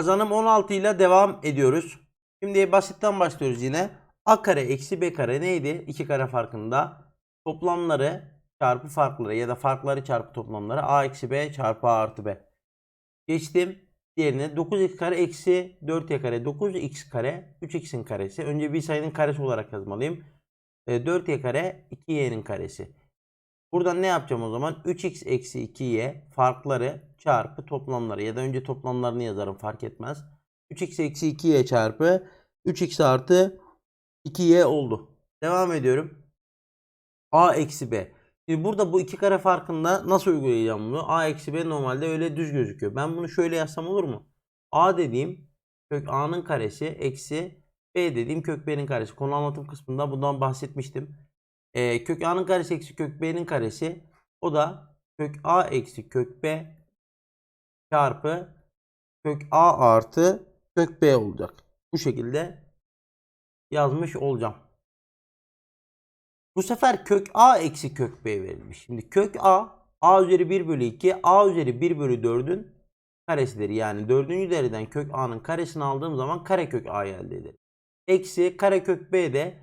Kazanım 16 ile devam ediyoruz. Şimdi basitten başlıyoruz yine. A kare eksi B kare neydi? İki kare farkında. Toplamları çarpı farkları ya da farkları çarpı toplamları A eksi B çarpı A artı B. Geçtim. Diğerine 9x kare eksi 4y kare 9x kare 3x'in karesi. Önce bir sayının karesi olarak yazmalıyım. E, 4y kare 2y'nin karesi. Buradan ne yapacağım o zaman? 3x eksi 2y farkları çarpı toplamları ya da önce toplamlarını yazarım fark etmez. 3x eksi 2y çarpı 3x artı 2y oldu. Devam ediyorum. a eksi b. Şimdi burada bu iki kare farkında nasıl uygulayacağım bunu? a eksi b normalde öyle düz gözüküyor. Ben bunu şöyle yazsam olur mu? a dediğim kök a'nın karesi eksi b dediğim kök b'nin karesi. Konu anlatım kısmında bundan bahsetmiştim. Ee, kök a'nın karesi eksi kök b'nin karesi. O da kök a eksi kök b çarpı kök a artı kök b olacak. Bu şekilde yazmış olacağım. Bu sefer kök a eksi kök b verilmiş. Şimdi kök a a üzeri 1 bölü 2 a üzeri 1 bölü 4'ün karesidir. Yani dördüncü dereceden kök a'nın karesini aldığım zaman karekök a'yı elde ederim. Eksi karekök b de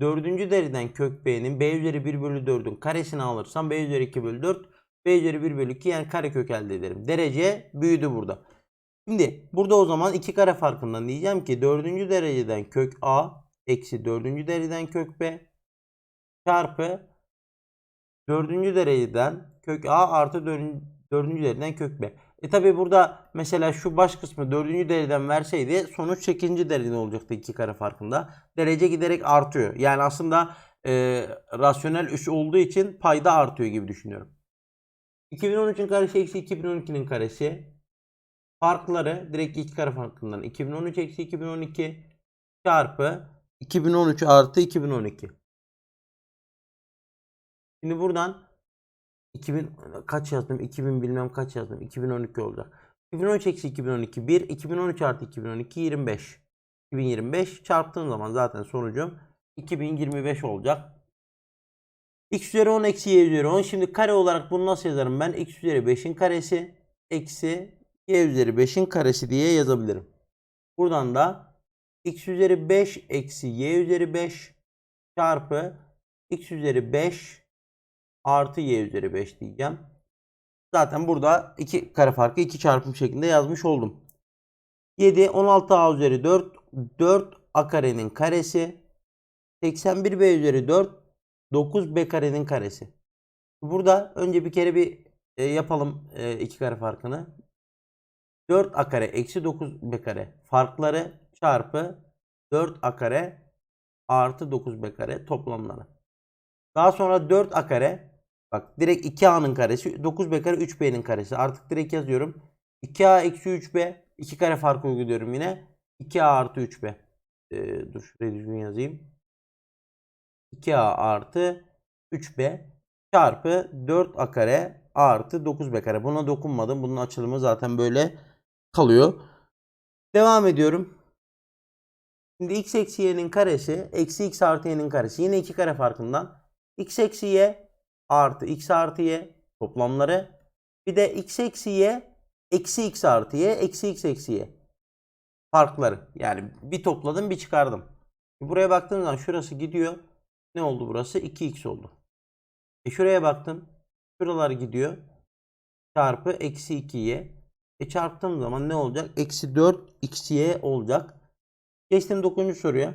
dördüncü dereceden kök b'nin b üzeri 1 bölü 4'ün karesini alırsam b üzeri 2 bölü 4 b üzeri 1 bölü 2 yani karekök elde ederim. Derece büyüdü burada. Şimdi burada o zaman iki kare farkından diyeceğim ki dördüncü dereceden kök a eksi dördüncü dereceden kök b çarpı dördüncü dereceden kök a artı dördüncü, dördüncü dereceden kök b. E tabi burada mesela şu baş kısmı dördüncü dereceden verseydi sonuç 8. dereceden olacaktı iki kare farkında. Derece giderek artıyor. Yani aslında e, rasyonel üs olduğu için payda artıyor gibi düşünüyorum. 2013'ün karesi eksi 2012'nin karesi. Farkları direkt iki kare farkından 2013 eksi 2012 çarpı 2013 artı 2012. Şimdi buradan 2000 kaç yazdım? 2000 bilmem kaç yazdım. 2012 olacak. 2013 eksi 2012 1. 2013 artı 2012 25. 2025 çarptığım zaman zaten sonucum 2025 olacak. X üzeri 10 eksi y üzeri 10. Şimdi kare olarak bunu nasıl yazarım ben? x üzeri 5'in karesi eksi y üzeri 5'in karesi diye yazabilirim. Buradan da x üzeri 5 eksi y üzeri 5 çarpı x üzeri 5 artı y üzeri 5 diyeceğim. Zaten burada iki kare farkı iki çarpım şeklinde yazmış oldum. 7 16 a üzeri 4 4 a karenin karesi 81 b üzeri 4 9 b karenin karesi. Burada önce bir kere bir e, yapalım e, iki kare farkını. 4 a kare eksi 9 b kare farkları çarpı 4 a kare artı 9 b kare toplamları. Daha sonra 4 a kare bak direkt 2a'nın karesi 9 b kare 3 b'nin karesi artık direkt yazıyorum. 2a eksi 3b 2 kare farkı uyguluyorum yine. 2a artı 3b. Ee, dur şuraya düzgün yazayım. 2a artı 3b çarpı 4a kare artı 9b kare. Buna dokunmadım. Bunun açılımı zaten böyle kalıyor. Devam ediyorum. Şimdi x eksi y'nin karesi eksi x artı y'nin karesi. Yine iki kare farkından x eksi y artı x artı y toplamları. Bir de x eksi y eksi x artı y eksi x eksi y farkları. Yani bir topladım bir çıkardım. Buraya baktığım zaman şurası gidiyor. Ne oldu burası? 2x oldu. E şuraya baktım. Şuralar gidiyor. Çarpı eksi 2y. E çarptığım zaman ne olacak? Eksi 4 xy olacak. Geçtim 9. soruya.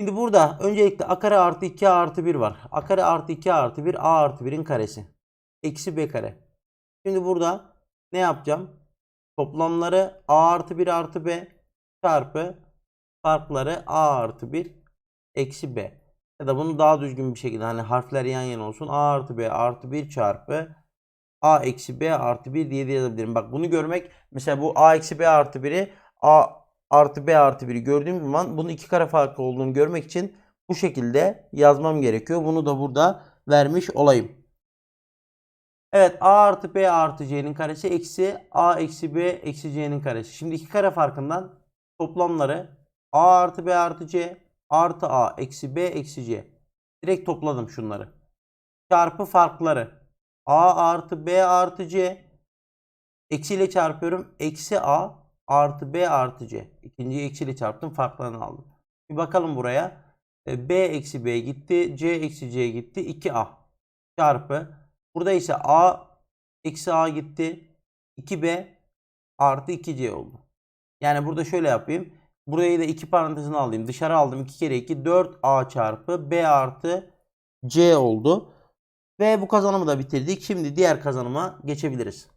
Şimdi burada öncelikle a kare artı 2a artı 1 var. a kare artı 2a artı 1 a artı 1'in karesi. Eksi b kare. Şimdi burada ne yapacağım? Toplamları a artı 1 artı b çarpı farkları a artı 1 eksi b. Ya da bunu daha düzgün bir şekilde hani harfler yan yana olsun. a artı b artı 1 çarpı a eksi b artı 1 diye de yazabilirim. Bak bunu görmek mesela bu a eksi b artı 1'i a artı b artı 1'i gördüğüm zaman bunun iki kare farkı olduğunu görmek için bu şekilde yazmam gerekiyor. Bunu da burada vermiş olayım. Evet a artı b artı c'nin karesi eksi a eksi b eksi c'nin karesi. Şimdi iki kare farkından toplamları a artı b artı c artı a eksi b eksi c. Direkt topladım şunları. Çarpı farkları a artı b artı c eksiyle çarpıyorum. Eksi a artı B artı C. İkinciyi eksiyle çarptım. Farklarını aldım. Bir bakalım buraya. E, B eksi B gitti. C eksi C gitti. 2A çarpı. Burada ise A eksi A gitti. 2B artı 2C oldu. Yani burada şöyle yapayım. Burayı da iki parantezine alayım. Dışarı aldım 2 kere 2 4a çarpı b artı c oldu. Ve bu kazanımı da bitirdik. Şimdi diğer kazanıma geçebiliriz.